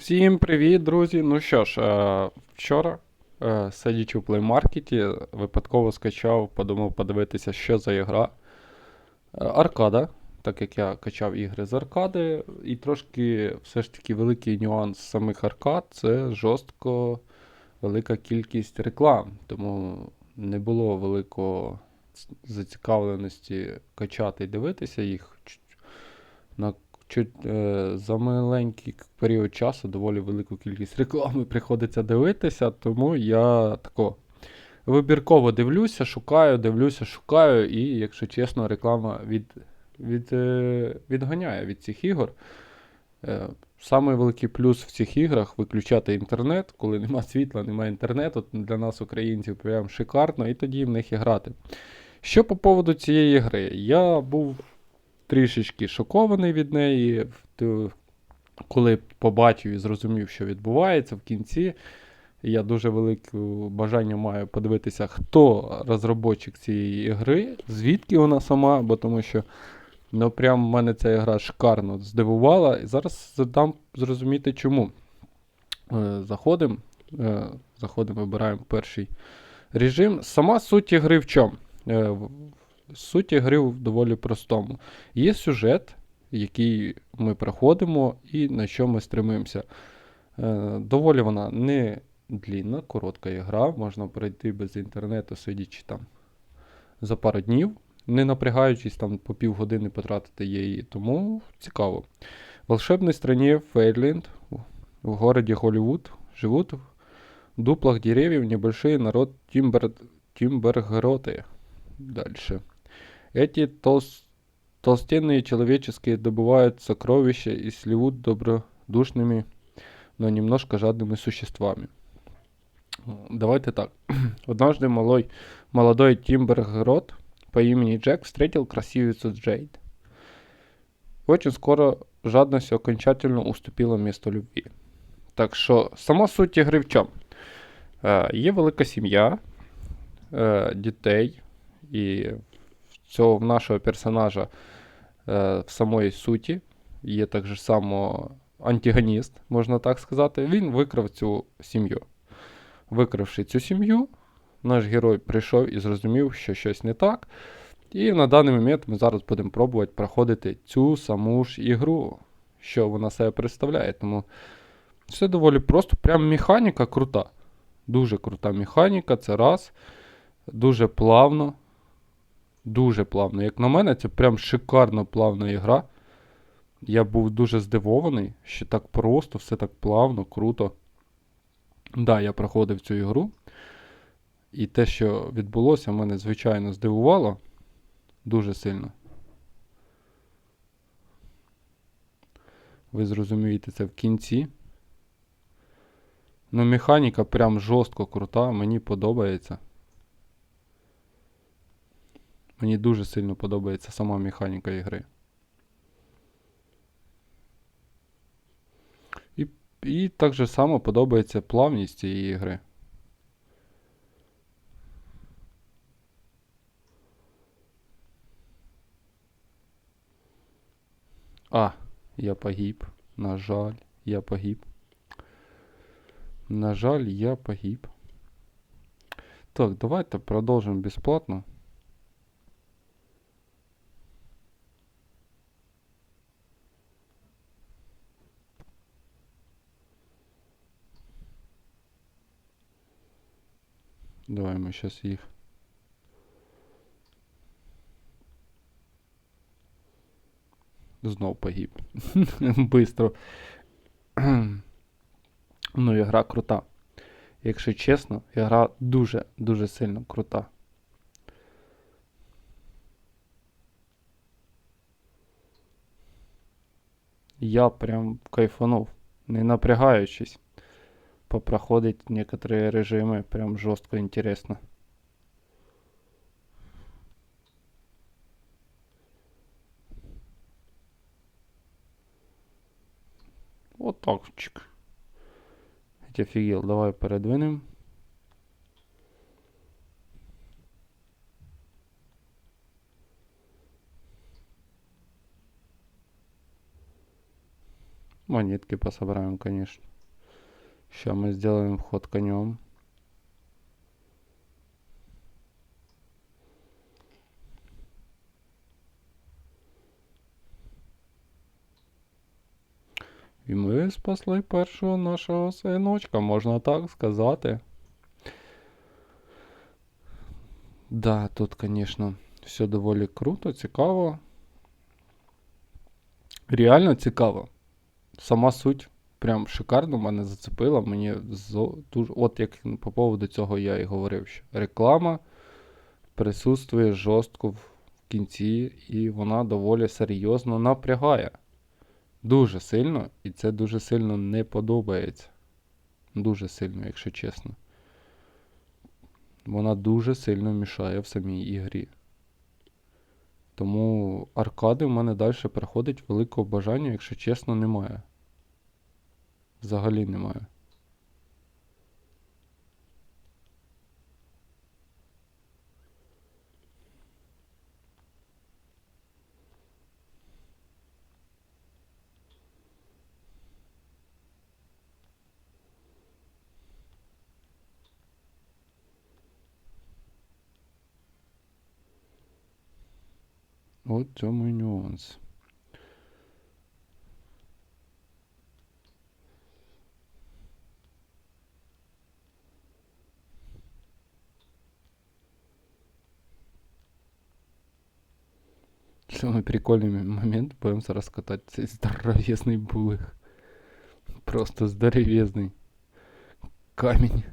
Всім привіт, друзі! Ну що ж, е, вчора, е, сидячи в плеймаркеті, випадково скачав, подумав подивитися, що за ігра. Е, Аркада, так як я качав ігри з аркади, і трошки все ж таки великий нюанс самих аркад це жорстко велика кількість реклам. Тому не було великого зацікавленості качати і дивитися їх. На чуть е, за маленький період часу доволі велику кількість реклами приходиться дивитися, тому я тако вибірково дивлюся, шукаю, дивлюся, шукаю, і, якщо чесно, реклама від, від, е, відганяє від цих ігор. Е, Самий великий плюс в цих іграх виключати інтернет, коли нема світла, немає інтернету, для нас, українців, прям шикарно, і тоді в них і грати. Що по поводу цієї гри? Я був трішечки шокований від неї, коли побачив і зрозумів, що відбувається в кінці. Я дуже велике бажання маю подивитися, хто розробник цієї гри, звідки вона сама, бо тому що ну прям мене ця гра шикарно здивувала. І зараз дам зрозуміти чому. Е, Заходимо, е, заходимо, вибираємо перший режим. Сама суть гри в чому? Суть гри в доволі простому. Є сюжет, який ми проходимо і на що ми стремимося. Е, Доволі вона не длінна, коротка гра, можна пройти без інтернету, сидячи там за пару днів, не напрягаючись там по півгодини потратити її. Тому цікаво. В волшебной стране Фейрленд, в городе Голливуд, живут в дуплах деревьев небольшие народ Тимбер... Тимбергроты. Дальше. Эти толс- толстенные человеческие добывают сокровища и сливут добродушными, но немножко жадными существами. Давайте так. Однажды малой, молодой Тимбергрот по имени Джек встретил красивицу Джейд. Очень скоро жадность окончательно уступила место любви. Так що сама суть ігри в чому? Е, є велика сім'я е, дітей, і в цього нашого персонажа е, в самої суті є так же само антагоніст, можна так сказати. Він викрав цю сім'ю. Викравши цю сім'ю, наш герой прийшов і зрозумів, що щось не так. І на даний момент ми зараз будемо пробувати проходити цю саму ж ігру, що вона себе представляє. Тому все доволі просто. Прям механіка крута. Дуже крута механіка, це раз. Дуже плавно. Дуже плавно. Як на мене, це прям шикарно плавна ігра. Я був дуже здивований, що так просто, все так плавно, круто. Да, я проходив цю ігру. І те, що відбулося, мене звичайно здивувало. Дуже сильно. Ви зрозумієте це в кінці. Ну, механіка прям жорстко крута, мені подобається. Мені дуже сильно подобається сама механіка ігри. І, і так же само подобається плавність цієї гри. А, я погиб. На жаль, я погиб. На жаль, я погиб. Так, давайте продовжимо безплатно. Давай ми сейчас їх. Знов погиб. Бистро. ну, ігра крута. Якщо чесно, ігра дуже-дуже сильно крута. Я прям кайфанув, не напрягаючись. Попроходить некоторые режимы, прям жестко интересно. Вот так, чик. Хоть офигел, давай передвинем. Монетки пособираем, конечно. Сейчас мы сделаем ход конем. І ми спасли першого нашого синочка, можна так сказати. Да, тут, звісно, все доволі круто, цікаво. Реально цікаво. Сама суть прям шикарно мене зацепила. Мені дуже. От як по поводу цього я і говорив, що реклама присутствує жорстко в кінці, і вона доволі серйозно напрягає. Дуже сильно, і це дуже сильно не подобається. Дуже сильно, якщо чесно. Вона дуже сильно мішає в самій ігрі. Тому аркади в мене далі приходить великого бажання, якщо чесно, немає. Взагалі немає. От в цьому і нюанс. Самый прикольный м- момент, будем зараз катать цей здоровезний булых. Просто здоровезный. Камень.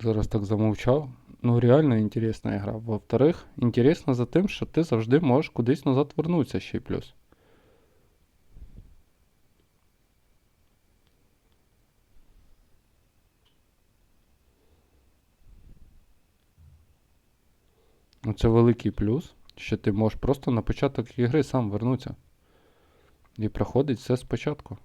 Зараз так замовчав. Ну, реально інтересна гра. Во-вторых, інтересно за тим, що ти завжди можеш кудись назад вернутися ще й плюс. Ну, Це великий плюс, що ти можеш просто на початок ігри сам вернутися. І проходить все спочатку.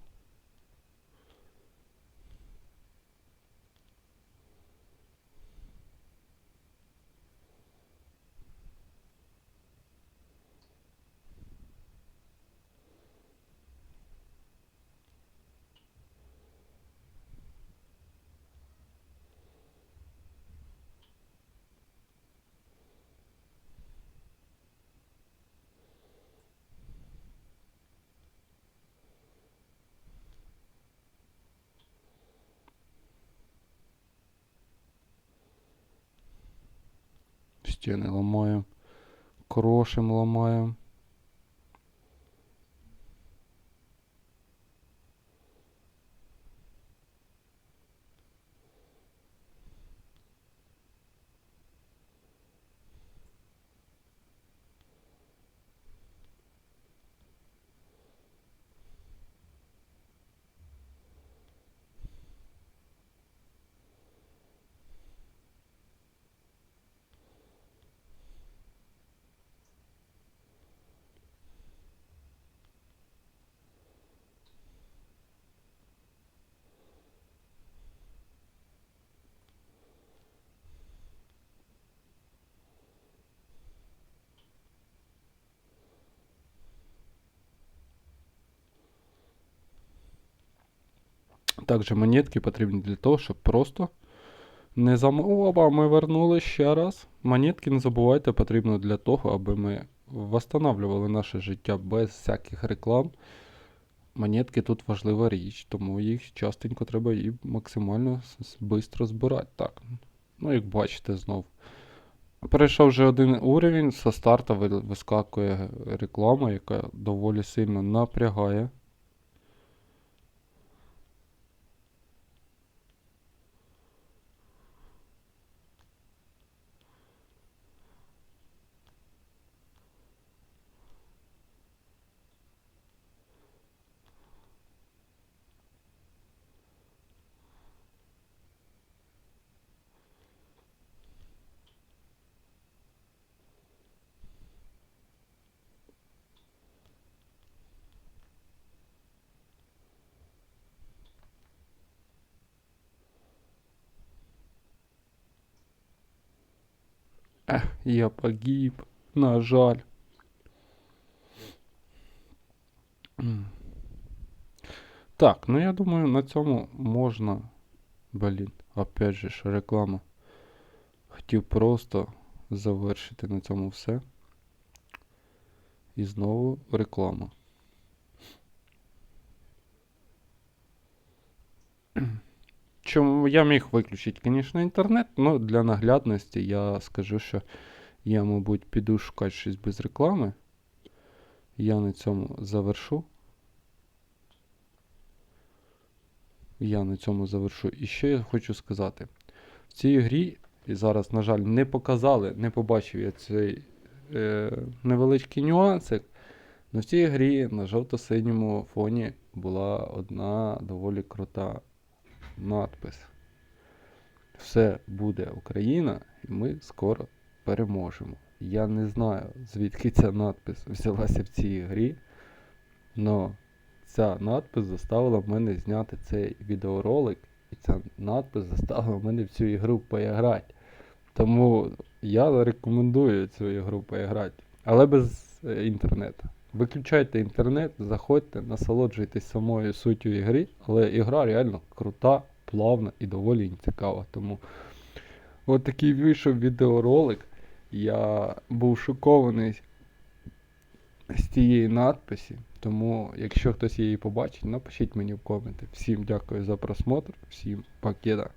Стіни ламаємо. Крошим ламаємо. Також монетки потрібні для того, щоб просто не зам... Опа, ми вернули ще раз. Монетки не забувайте, потрібно для того, аби ми восстанавливали наше життя без всяких реклам. монетки тут важлива річ, тому їх частенько треба і максимально швидко збирати. Так. Ну, як бачите, знов. Перейшов вже один уровень, со старта вискакує реклама, яка доволі сильно напрягає. Ех, я погиб. На жаль. Так, ну я думаю, на цьому можна. Блін, опять же ж реклама. Хотів просто завершити на цьому все. І знову реклама. Чому я міг виключити, звісно, інтернет, але для наглядності я скажу, що я, мабуть, піду шукати щось без реклами. Я на цьому завершу. Я на цьому завершу. І ще я хочу сказати: в цій грі, і зараз, на жаль, не показали, не побачив я цей е, невеличкий нюансик. Но в цій грі на жовто-синьому фоні була одна доволі крута надпис. Все буде Україна, і ми скоро переможемо. Я не знаю, звідки ця надпис взялася в цій грі, але ця надпис заставила мене зняти цей відеоролик, і ця надпис заставила мене в цю ігру поіграти. Тому я рекомендую цю ігру поіграти, але без е, інтернету. Виключайте інтернет, заходьте, насолоджуйтесь самою суттю ігри, але ігра реально крута, плавна і доволі цікава. Тому от такий вийшов відеоролик. Я був шокований з тієї надписі. Тому, якщо хтось її побачить, напишіть мені в коменти. Всім дякую за просмотр, всім пакета.